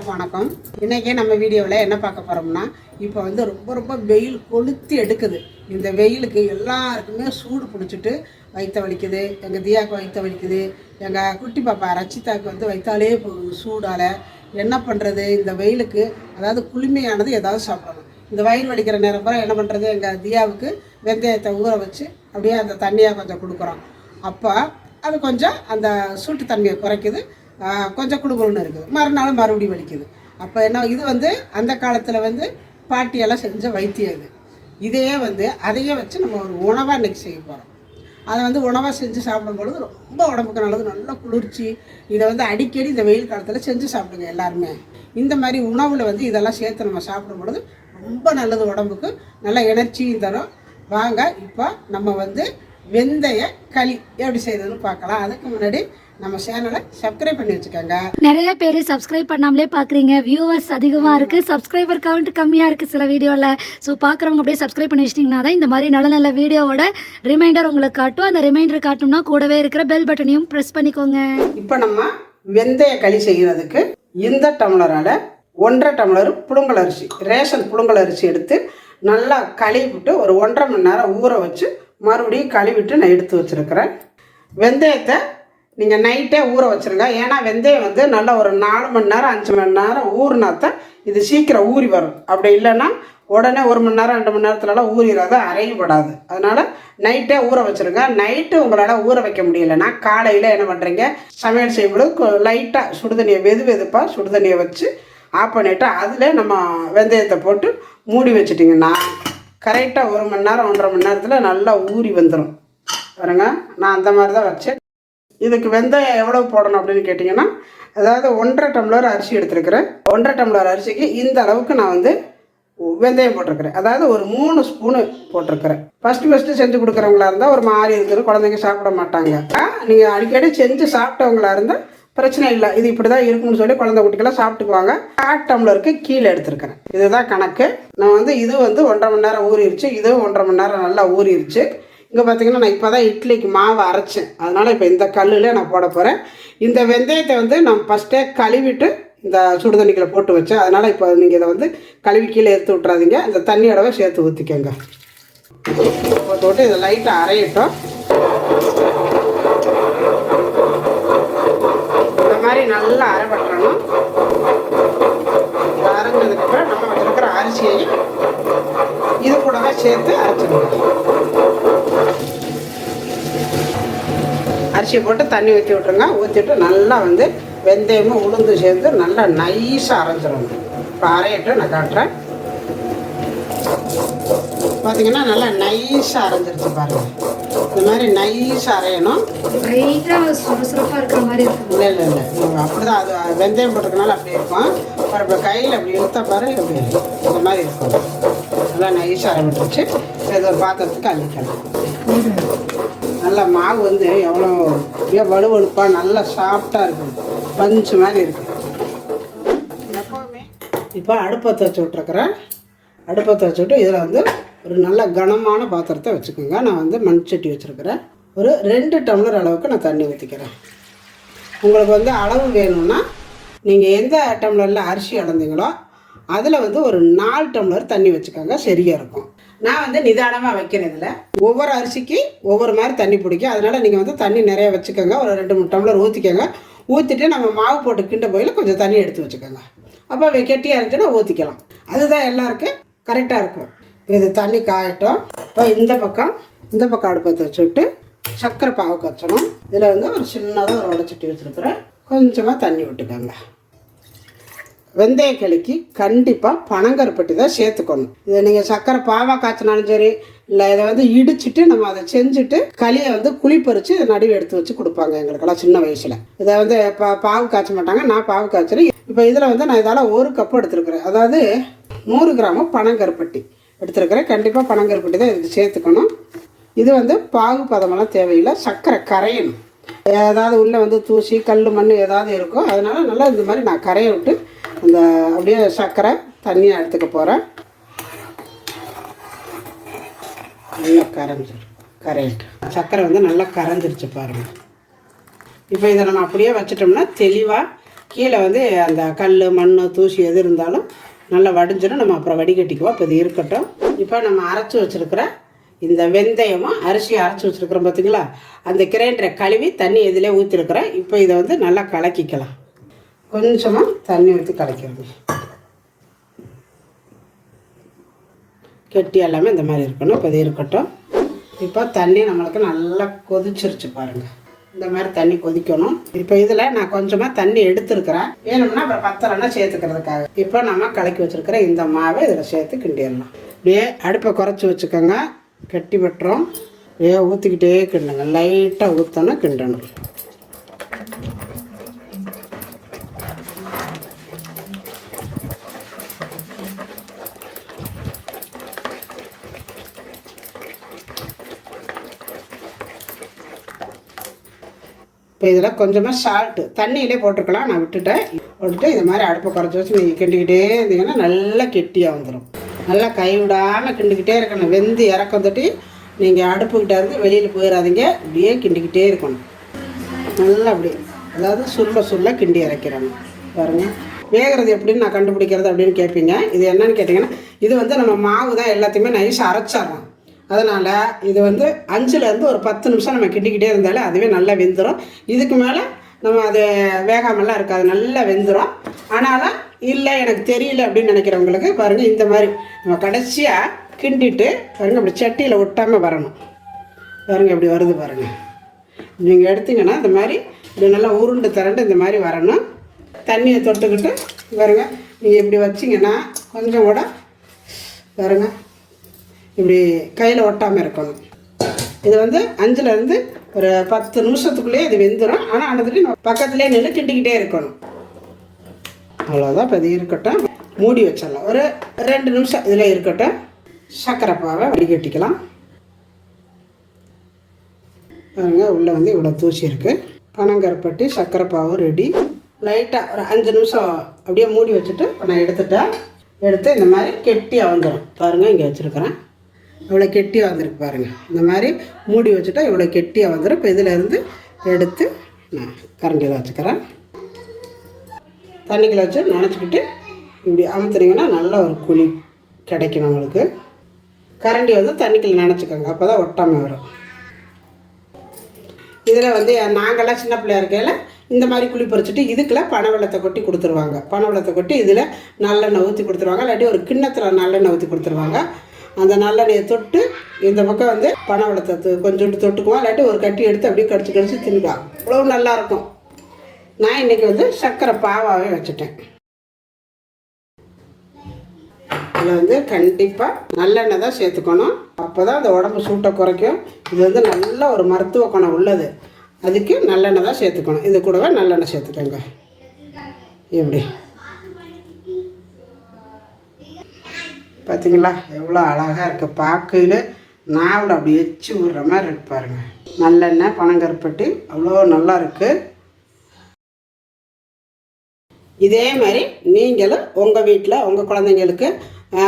எல்லாருக்கும் வணக்கம். இன்றைக்கே நம்ம வீடியோவில் என்ன பார்க்க போகிறோம்னா இப்போ வந்து ரொம்ப ரொம்ப வெயில் கொளுத்தி எடுக்குது. இந்த வெயிலுக்கு எல்லாருக்குமே சூடு பிடிச்சிட்டு வயிற்ற வலிக்குது எங்கள் தியாவுக்கு வயிற்ற வலிக்குது எங்கள் குட்டி பாப்பா ரச்சிதாவுக்கு வந்து வயிற்றாலே போகுது சூடால். என்ன பண்ணுறது இந்த வெயிலுக்கு அதாவது குளுமையானது ஏதாவது சாப்பிடணும் இந்த வயிறு வலிக்கிற நேரம் பூரா என்ன பண்ணுறது எங்கள் தியாவுக்கு வெந்தயத்தை ஊற வச்சு அப்படியே அந்த தண்ணியாக கொஞ்சம் கொடுக்குறோம். அப்போ அது கொஞ்சம் அந்த சூட்டு தன்மையை குறைக்குது. கொஞ்சம் குடுகுடுன்னு இருக்குது. மறுநாள் மறுபடியும் வலிக்குது. அப்போ என்ன இது வந்து அந்த காலத்தில் வந்து பாட்டியெல்லாம் செஞ்ச வைத்தியம் இது. இதையே வந்து அதையே வச்சு நம்ம ஒரு உணவாக இன்னைக்கு செய்ய போகிறோம் அதை வந்து உணவாக செஞ்சு சாப்பிடும் பொழுது ரொம்ப உடம்புக்கு நல்லது. நல்ல குளிர்ச்சி. இதை வந்து அடிக்கடி இந்த வெயில் காலத்தில் செஞ்சு சாப்பிடுங்க எல்லாருமே. இந்த மாதிரி உணவில் வந்து இதெல்லாம் சேர்த்து நம்ம சாப்பிடும் பொழுது ரொம்ப நல்லது உடம்புக்கு. நல்ல எனர்ஜியும் தரும். வாங்க இப்போ நம்ம வந்து வெந்தய களி. எப்படி செய்யறதுன்னு பார்க்கலாம். அதுக்கு முன்னாடி நம்ம சேனலை சப்ஸ்கிரைப் பண்ணி வச்சுக்கோங்க. நிறைய பேர் சப்ஸ்கிரைப் பண்ணாமலே பார்க்குறீங்க வியூவர்ஸ் அதிகமாக இருக்குது சப்ஸ்கிரைபர் கவுண்ட் கம்மியாக இருக்குது சில வீடியோவில் ஸோ பார்க்குறவங்க அப்படியே சப்ஸ்கிரைப் பண்ணி வச்சிட்டிங்கன்னா தான் இந்த மாதிரி நல்ல நல்ல வீடியோவோட ரிமைண்டர் உங்களுக்கு காட்டும். அந்த ரிமைண்டர் காட்டும்னா கூடவே இருக்கிற பெல் பட்டனையும் ப்ரெஸ் பண்ணிக்கோங்க. இப்போ நம்ம வெந்தய களி செய்கிறதுக்கு இந்த டம்ளரால் ஒன்றரை டம்ளர் புழுங்கல் அரிசி ரேஷன் புழுங்கல் அரிசி எடுத்து நல்லா கழுவி விட்டு ஒரு ஒன்றரை மணி நேரம் ஊற வச்சு மறுபடியும் கழுவிட்டு நான் எடுத்து வச்சுருக்கிறேன். வெந்தயத்தை நீங்கள் நைட்டே ஊற வச்சுருங்க. ஏன்னா வெந்தயம் வந்து நல்லா ஒரு நாலு மணி நேரம் அஞ்சு மணி நேரம் ஊறினாத்தான் இது சீக்கிரம் ஊறி வரும். அப்படி இல்லைன்னா உடனே ஒரு மணி நேரம் ரெண்டு மணி நேரத்துலலாம் ஊறிடாது அரையப்படாது. அதனால் நைட்டே ஊற வச்சுருங்க. நைட்டு உங்களால் ஊற வைக்க முடியலைன்னா காலையில் என்ன பண்ணுறீங்க சமையல் செய்யும்போது லைட்டாக சுடுதண்ணியை வெது வெதுப்பாக சுடுதண்ணியை வச்சு ஆஃப் பண்ணிவிட்டு அதில் நம்ம வெந்தயத்தை போட்டு மூடி வச்சிட்டிங்கன்னா கரெக்டாக ஒரு மணி நேரம் ஒன்றரை மணி நேரத்தில் நல்லா ஊறி வந்துடும் பாருங்க நான் அந்த மாதிரி தான் வச்சேன். இதுக்கு வெந்தயம் எவ்வளோ போடணும் அப்படின்னு கேட்டிங்கன்னா அதாவது ஒன்றரை டம்ளர் அரிசி எடுத்துருக்கிறேன். ஒன்றரை டம்ளர் அரிசிக்கு இந்த அளவுக்கு நான் வந்து வெந்தயம் போட்டிருக்கிறேன். அதாவது ஒரு மூணு ஸ்பூனு போட்டிருக்கிறேன். ஃபஸ்ட்டு ஃபஸ்ட்டு செஞ்சு கொடுக்குறவங்களா இருந்தால் ஒரு மாதிரி இருக்குது குழந்தைங்க சாப்பிட மாட்டாங்க. நீங்கள் அடிக்கடி செஞ்சு சாப்பிட்டவங்களா இருந்தால் பிரச்சனை இல்லை. இது இப்படி தான் இருக்கும்னு சொல்லி குழந்தை குட்டிக்கெல்லாம் சாப்பிட்டுக்குவாங்க. கால் டம்ளருக்கு கீழே எடுத்துருக்கிறேன். இதுதான் கணக்கு. நான் வந்து இது வந்து ஒன்றரை மணி நேரம் ஊறிடுச்சு இதுவும் ஒன்றரை மணி நேரம் நல்லா ஊறிடுச்சு இங்கே பார்த்தீங்கன்னா நான் இப்போ தான் இட்லிக்கு மாவு அரைச்சேன். அதனால் இப்போ இந்த கல்லில் நான் போட போகிறேன் இந்த வெந்தயத்தை வந்து நான் ஃபஸ்ட்டே கழுவிட்டு இந்த சுடுதண்ணிக்குள்ள போட்டு வச்சேன். அதனால் இப்போ நீங்கள் இதை வந்து கழுவி கீழே எடுத்து விட்றாதீங்க இந்த தண்ணியோடவே சேர்த்து ஊற்றிக்கோங்க போட்டு இதை லைட்டாக அரையட்டும். மாதிரி நல்லா அரைப்பட்டணும் இது அரைஞ்சதுக்கப்புறம் நம்ம வச்சிருக்கிற அரிசியை இது கூடவே சேர்த்து அரைச்சிடணும். அரிசியை போட்டு தண்ணி ஊற்றி விட்ருங்க ஊற்றிட்டு நல்லா வந்து வெந்தயமும் உளுந்து சேர்ந்து நல்லா நைஸாக அரைஞ்சிடணும். இப்போ அரையிட்டு நான் காட்டுறேன். பார்த்தீங்கன்னா நல்லா நைஸாக அரைஞ்சிருச்சு பாருங்கள் இந்த மாதிரி நைஸாக அரையணும். சுறுசுறுப்பாக இருக்கிற மாதிரி இருக்கும் இல்லை இல்லை இல்லை. அப்படி தான் அது வெந்தயம் போட்டிருக்கனால அப்படி இருக்கும். அப்புறம் இப்போ கையில் அப்படி இழுத்தா பாரு இப்படி இந்த மாதிரி இருக்கும். நல்லா நைஸாக அரைவிட்டுருச்சு இது ஒரு பாத்திரத்துக்கு அள்ளிக்கலாம். நல்லா மாவு வந்து எவ்வளோ அப்படியே வலுவழுப்பாக நல்லா சாஃப்டாக இருக்கும். பஞ்சு மாதிரி இருக்கு. எப்போவுமே இப்போ அடுப்பத்தை வச்சு விட்ருக்குறேன் அடுப்பத்தை வச்சுட்டு இதில் வந்து ஒரு நல்ல கனமான பாத்திரத்தை வச்சுக்கோங்க. நான் வந்து மண் சட்டி வச்சுருக்கிறேன். ஒரு ரெண்டு டம்ளர் அளவுக்கு நான் தண்ணி ஊற்றிக்கிறேன் உங்களுக்கு வந்து அளவு வேணும்னா நீங்கள் எந்த டம்ளரில் அரிசி அளந்தீங்களோ அதில் வந்து ஒரு நாலு டம்ளர் தண்ணி வச்சுக்கோங்க. சரியாக இருக்கும். நான் வந்து நிதானமாக வைக்கிறதில்ல ஒவ்வொரு அரிசிக்கு ஒவ்வொரு மாதிரி தண்ணி பிடிக்கும். அதனால் நீங்கள் வந்து தண்ணி நிறைய வச்சுக்கோங்க. ஒரு ரெண்டு மூணு டம்ளர் ஊற்றிக்கோங்க ஊற்றிட்டு நம்ம மாவு போட்டு கிண்ட போயில் கொஞ்சம் தண்ணி எடுத்து வச்சுக்கோங்க. அப்போ கெட்டியாக இருந்துச்சுன்னா ஊற்றிக்கலாம் அதுதான் எல்லாருக்கும் கரெக்டாக இருக்கும். இது தண்ணி காயட்டும். இப்போ இந்த பக்கம் இந்த பக்கம் அடுப்பத்தை வச்சுட்டு சர்க்கரை பாவு காய்ச்சணும் இதில் வந்து ஒரு சின்னதாக ஒரு உடச்சிட்டி வச்சுருக்குறேன். கொஞ்சமாக தண்ணி விட்டுக்கோங்க. வெந்தய களிக்கு கண்டிப்பாக பனங்கருப்பட்டி தான் சேர்த்துக்கணும். இதை நீங்கள் சர்க்கரை பாவாக காய்ச்சினாலும் சரி இல்லை இதை வந்து இடிச்சிட்டு நம்ம அதை செஞ்சுட்டு களியை வந்து குழிப்பறித்து நடுவு எடுத்து வச்சு கொடுப்பாங்க எங்களுக்கெல்லாம் சின்ன வயசில். இதை வந்து பா பாவு காய்ச்ச மாட்டாங்க நான் பாவு காய்ச்சிறேன். இப்போ இதில் வந்து நான் இதால் ஒரு கப்பு எடுத்துருக்குறேன். அதாவது நூறு கிராமு பனங்கருப்பட்டி. எடுத்துருக்கிறேன். கண்டிப்பாக பனங்கருப்பட்டி தான் இதுக்கு சேர்த்துக்கணும். இது வந்து பாகு பதமெல்லாம் தேவையில்லை. சர்க்கரை கரையணும். ஏதாவது உள்ளே வந்து தூசி கல் மண் ஏதாவது இருக்கும் அதனால் நல்லா இந்த மாதிரி நான் கரைய விட்டு அந்த அப்படியே சர்க்கரை தண்ணியாக எடுத்துக்க போகிறேன் நல்லா கரைஞ்சிரும் கரையிட்டு சர்க்கரை வந்து நல்லா கரைஞ்சிருச்சு பாருங்கள் இப்போ இதை நம்ம அப்படியே வச்சிட்டோம்னா தெளிவாக கீழே வந்து அந்த கல் மண் தூசி எது இருந்தாலும் நல்லா வடிஞ்சிடும் நம்ம அப்புறம் வடிகட்டிக்குவோம். இப்போ இது இருக்கட்டும். இப்போ நம்ம அரைச்சி வச்சுருக்கிற இந்த வெந்தயமும் அரிசியும் அரைச்சி வச்சுருக்குறோம் பார்த்தீங்களா அந்த கிரைண்டரை கழுவி தண்ணி இதிலே ஊற்றிருக்கிறேன் இப்போ இதை வந்து நல்லா கலக்கிக்கலாம். கொஞ்சமாக தண்ணி ஊற்றி கலக்கிறது. கெட்டி எல்லாமே இந்த மாதிரி இருக்கணும். இப்போ இது இருக்கட்டும். இப்போ தண்ணி நம்மளுக்கு நல்லா கொதிச்சிருச்சு பாருங்கள் இந்த மாதிரி தண்ணி கொதிக்கணும். இப்போ இதில் நான் கொஞ்சமாக தண்ணி எடுத்துருக்கிறேன். வேணும்னா அப்புறம் பத்தலைன்னா சேர்த்துக்கிறதுக்காக. இப்போ நம்ம கலக்கி வச்சுருக்கிற இந்த மாவை இதில் சேர்த்து கிண்டிடலாம். அப்படியே அடுப்பை குறைச்சி வச்சுக்கோங்க. கெட்டி விட்டுறோம் அப்படியே ஊற்றிக்கிட்டே கிண்டுங்க. லைட்டாக ஊற்றணும் கிண்டணும். இப்போ இதில் கொஞ்சமாக சால்ட்டு தண்ணியிலே போட்டிருக்கலாம் நான் விட்டுட்டேன். விட்டுட்டு இது மாதிரி அடுப்பை குறைச்சி வச்சு நீங்கள் கிண்டிக்கிட்டே இருந்தீங்கன்னா நல்லா கெட்டியாக வந்துடும் நல்லா கைவிடாமல் கிண்டிக்கிட்டே இருக்கணும். வெந்து இறக்கம் தட்டி நீங்கள் அடுப்புக்கிட்ட இருந்து வெளியில் போயிடாதீங்க இப்படியே கிண்டிக்கிட்டே இருக்கணும். நல்லா அப்படி அதாவது சுருள சுருள கிண்டி இறக்கிறாங்க பாருங்கள் வேகிறது எப்படின்னு நான் கண்டுபிடிக்கிறது அப்படின்னு கேட்பீங்க. இது என்னன்னு கேட்டிங்கன்னா இது வந்து நம்ம மாவு தான் எல்லாத்தையுமே நைஸாக அரைச்சிட்றோம். அதனால் இது வந்து அஞ்சுலேருந்து ஒரு பத்து நிமிஷம் நம்ம கிண்டிக்கிட்டே இருந்தாலே அதுவே நல்லா வெந்துடும் இதுக்கு மேலே நம்ம அது வேகாமெல்லாம் இருக்காது நல்லா வெந்துடும் ஆனாலும் இல்லை எனக்கு தெரியல அப்படின்னு நினைக்கிறவங்களுக்கு பாருங்கள் இந்த மாதிரி நம்ம கடைசியாக கிண்டிட்டு பாருங்கள் அப்படி சட்டியில் ஒட்டாமல் வரணும். பாருங்கள் இப்படி வருது பாருங்கள் நீங்கள் எடுத்தீங்கன்னா இந்த மாதிரி இப்படி நல்லா உருண்டு திரண்டு இந்த மாதிரி வரணும். தண்ணியை தொட்டுக்கிட்டு பாருங்கள் நீங்கள் இப்படி வச்சிங்கன்னா கொஞ்சம் கூட பாருங்க இப்படி கையில் ஒட்டாமல் இருக்கணும். இது வந்து அஞ்சுலேருந்து ஒரு பத்து நிமிஷத்துக்குள்ளேயே இது வெந்துடும் ஆனால் ஆனதுக்கு நம்ம பக்கத்துலேயே நின்று கிண்டிக்கிட்டே இருக்கணும். அவ்வளோதான் இப்போ இது இருக்கட்டும். மூடி வச்சிடலாம். ஒரு ரெண்டு நிமிஷம் இதில் இருக்கட்டும். சர்க்கரை பாவை வடிகட்டிக்கலாம். பாருங்க உள்ளே வந்து இவ்வளோ தூசி இருக்குது பனங்கருப்பட்டி சர்க்கரை ரெடி லைட்டாக ஒரு அஞ்சு நிமிஷம் அப்படியே மூடி வச்சுட்டு நான் எடுத்துட்டேன். எடுத்து இந்த மாதிரி கெட்டியாக வந்துடும் பாருங்கள் இங்கே வச்சுருக்கிறேன். இவ்வளோ கெட்டியாக வந்திருக்கு பாருங்கள் இந்த மாதிரி மூடி வச்சுட்டா இவ்வளோ கெட்டியாக வந்துடும் இப்போ இதிலேருந்து எடுத்து நான் கரண்டியில் வச்சுக்கிறேன். தண்ணிக்குள்ள வச்சு நினச்சிக்கிட்டு இப்படி அமுத்துனீங்கன்னா நல்ல ஒரு குழி கிடைக்கும் நம்மளுக்கு கரண்டி வந்து தண்ணிக்குள்ள நினச்சிக்கோங்க. அப்போ தான் ஒட்டாமல் வரும். இதில் வந்து நாங்கள்லாம் சின்ன பிள்ளையா இருக்கையில் இந்த மாதிரி குழி பறிச்சுட்டு இதுக்குள்ள பனவெள்ளத்தை கொட்டி கொடுத்துருவாங்க. பனவெள்ளத்தை கொட்டி இதில் நல்லெண்ணெய் ஊற்றி கொடுத்துருவாங்க. இல்லாட்டி ஒரு கிண்ணத்தில் நல்லெண்ணெய் ஊற்றி கொடுத்துருவாங்க. அந்த நல்லெண்ணெயை தொட்டு இந்த பக்கம் வந்து பனவெள்ளத்தை தொ- கொஞ்சோண்டு தொட்டுக்குவோம். இல்லாட்டி ஒரு கட்டி எடுத்து அப்படியே கடிச்சு கடிச்சு தின்னுக்கலாம் அவ்வளோ நல்லாயிருக்கும் நான் இன்றைக்கி வந்து சர்க்கரை பாவாகவே வச்சுட்டேன். இதில் வந்து கண்டிப்பாக நல்லெண்ணெய் தான் சேர்த்துக்கணும். அப்போ தான் அந்த உடம்பு சூட்டை குறைக்கும். இது வந்து நல்ல ஒரு மருத்துவ குணம் உள்ளது. அதுக்கு நல்லெண்ணெய் தான் சேர்த்துக்கணும். இது கூடவே நல்லெண்ணெய் சேர்த்துக்கோங்க. எப்படி? பார்த்தீங்களா எவ்வளோ அழகாக இருக்குது பார்க்கையில் நாவில் அப்படி எச்சு விடுற மாதிரி இருக்கு பாருங்க. நல்லெண்ணெய் பனங்கருப்பட்டி அவ்வளோ நல்லா இருக்குது இதே மாதிரி நீங்களும் உங்கள் வீட்டில் உங்கள் குழந்தைங்களுக்கு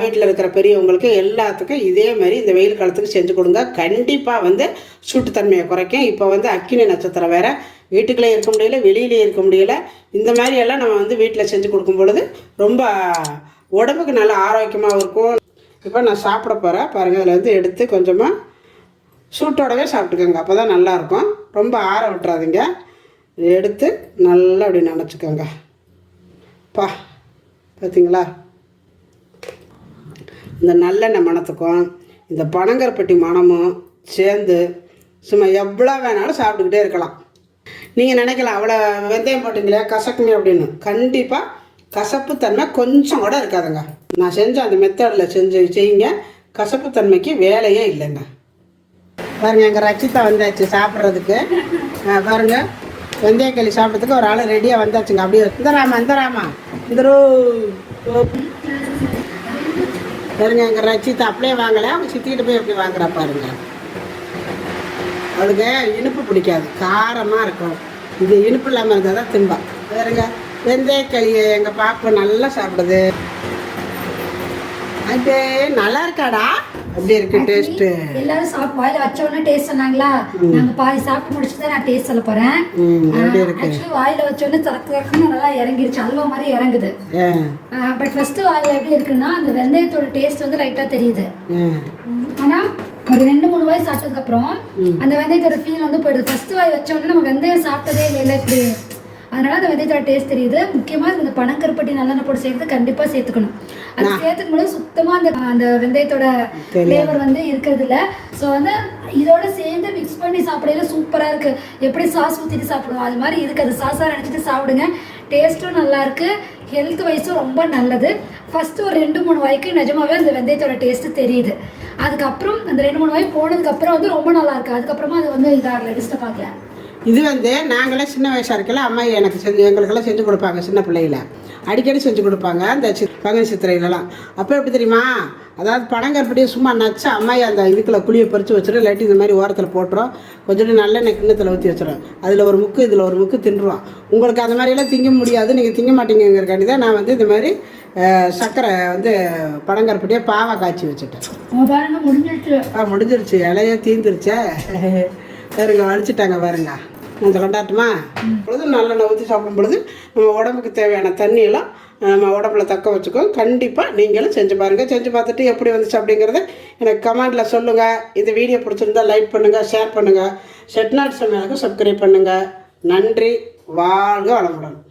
வீட்டில் இருக்கிற பெரியவங்களுக்கு எல்லாத்துக்கும் இதே மாதிரி இந்த வெயில் காலத்துக்கு செஞ்சு கொடுங்க. கண்டிப்பாக வந்து சூட்டுத்தன்மையை குறைக்கும். இப்போ வந்து அக்கினி நட்சத்திரம் வேறு. வீட்டுக்குள்ளே இருக்க முடியல வெளியிலே இருக்க முடியல. இந்த மாதிரி எல்லாம் நம்ம வந்து வீட்டில் செஞ்சு கொடுக்கும் பொழுது ரொம்ப உடம்புக்கு நல்ல ஆரோக்கியமாகவும் இருக்கும். இப்போ நான் சாப்பிட போகிறேன் பாருங்கள் அதில் வந்து எடுத்து கொஞ்சமாக சூட்டோடவே சாப்பிட்டுக்கோங்க. அப்போ தான் நல்லாயிருக்கும் ரொம்ப ஆற விட்டுறாதீங்க. எடுத்து நல்லா அப்படி நினச்சிக்கோங்க. பா பார்த்தீங்களா இந்த நல்லெண்ணெய் மணத்துக்கும் இந்த பனங்கருப்பட்டி மணமும் சேர்ந்து சும்மா எவ்வளோ வேணாலும் சாப்பிட்டுக்கிட்டே இருக்கலாம். நீங்கள் நினைக்கலாம் அவ்வளோ வெந்தயம் போட்டிங்களே கசக்குமே அப்படின்னு. கண்டிப்பாக கசப்புத்தன்மை கொஞ்சம் கூட இருக்காதுங்க. நான் செஞ்ச அந்த மெத்தடில் செஞ்சு செய்யுங்க. கசப்புத்தன்மைக்கு வேலையே இல்லைங்க. பாருங்க எங்கள் ரச்சிதா வந்தாச்சு சாப்பிட்றதுக்கு. ஆ, பாருங்க. வெந்தயக்களி சாப்பிட்றதுக்கு ஒரு ஆள் ரெடியாக வந்தாச்சுங்க. அப்படியே இந்த ராமா இந்த ராமா. இந்த பாருங்க எங்கள் ரச்சிதா அப்படியே வாங்கலை. அவங்க சித்திக்கிட்டு போய் எப்படி வாங்குறா பாருங்க. அவளுக்கு இனிப்பு பிடிக்காது. காரமாக இருக்கும். இது இனிப்பு இல்லாமல் இருந்தால் தான் திம்பா பாருங்க. வெந்தயக்களியை எங்கள் பாப்பு நல்லா சாப்பிடுது. அது நல்லா இருக்காடா? அப்படி இருக்கு டேஸ்ட்டு எல்லாரும் சாப்பிட்டு வாயில வச்ச உடனே டேஸ்ட் சொன்னாங்களா? நாங்க பாதி சாப்பிட்டு முடிச்சுட்டு நான் டேஸ்ட் சொல்ல போறேன். ஆக்சுவலி வாயில வச்ச உடனே தரக்கு தரக்குன்னு நல்லா இறங்கிருச்சு அல்வா மாதிரி இறங்குது. பட் ஃபர்ஸ்ட் வாயில எப்படி இருக்குன்னா அந்த வெந்தயத்தோட டேஸ்ட் வந்து லைட்டா தெரியுது. ஆனா ஒரு ரெண்டு மூணு வாய் சாப்பிட்டதுக்கு அப்புறம் அந்த வெந்தயத்தோட ஃபீல் வந்து போயிடுது. ஃபர்ஸ்ட் வாய் வச்ச உடனே நம்ம வெந்தயம் சாப்பிட்டதே இல்லை இப்படி அதனால அந்த வெந்தயத்தோட டேஸ்ட் தெரியுது. முக்கியமா இந்த பனங்கருப்பட்டி நல்லெண்ணெய் போட்டு சேர்த்து கண்டிப்பா சேர்த்துக்கணும். அது சேர்த்துக்கும் போது சுத்தமா அந்த அந்த வெந்தயத்தோட ஃப்ளேவர் வந்து இருக்கிறது இல்ல ஸோ வந்து இதோட சேர்ந்து மிக்ஸ் பண்ணி சாப்பிடையில சூப்பரா இருக்கு. எப்படி சாஸ் ஊத்திட்டு சாப்பிடுவோம் அது மாதிரி இதுக்கு அது சாஸா நினைச்சிட்டு சாப்பிடுங்க. டேஸ்ட்டும் நல்லா இருக்கு. ஹெல்த் வைஸும் ரொம்ப நல்லது. ஃபர்ஸ்ட் ஒரு ரெண்டு மூணு வாய்க்கு நிஜமாவே அந்த வெந்தயத்தோட டேஸ்ட் தெரியுது. அதுக்கப்புறம் அந்த ரெண்டு மூணு வாய் போனதுக்கு அப்புறம் வந்து ரொம்ப நல்லா இருக்கு. அதுக்கப்புறமா அது வந்து இதாகல டிஸ்டர்ப் ஆகல. இது வந்து நாங்களே சின்ன வயசாக இருக்கல அம்மா எனக்கு செஞ்சு எங்களுக்கெல்லாம் செஞ்சு கொடுப்பாங்க சின்ன பிள்ளையில. அடிக்கடி செஞ்சு கொடுப்பாங்க அந்த சி பங்குனி சித்திரையிலலாம். அப்போ எப்படி தெரியுமா? அதாவது பனங்கருப்படியே சும்மா நச்சு அம்மாயி அந்த இதுக்குள்ள குழியை பறித்து வச்சிடும் இல்லாட்டி இந்த மாதிரி ஓரத்தில் போட்டுரும். கொஞ்சோண்டு நல்லெண்ணெய் கிண்ணத்தில் ஊற்றி வச்சிடும் அதில் ஒரு முக்கு இதில் ஒரு முக்கு தின்றுவோம் உங்களுக்கு அந்த மாதிரியெல்லாம் திங்க முடியாது. நீங்கள் திங்க மாட்டீங்கிறக்காண்டி தான் நான் வந்து இந்த மாதிரி சர்க்கரை வந்து பனங்கருப்படியே பாவை காய்ச்சி வச்சுட்டேன். முடிஞ்சிருச்சு. இலையே தீந்துருச்சே. பாருங்க வலிச்சிட்டாங்க பாருங்க. இந்த கொண்டாட்டமா? பொழுது நல்லெண்ணெய் ஊற்றி சாப்பிடும் பொழுது நம்ம உடம்புக்கு தேவையான தண்ணியெல்லாம் நம்ம உடம்புல தக்க வச்சுக்கோம் கண்டிப்பாக நீங்களும் செஞ்சு பாருங்கள் செஞ்சு பார்த்துட்டு எப்படி வந்துச்சு அப்படிங்கிறத எனக்கு கமெண்டில் சொல்லுங்கள் இந்த வீடியோ பிடிச்சிருந்தா லைக் பண்ணுங்கள் ஷேர் பண்ணுங்கள் செட்நாட் சமையலுக்கு சப்ஸ்கிரைப் பண்ணுங்கள் நன்றி. வாழ்க வளமுடன்.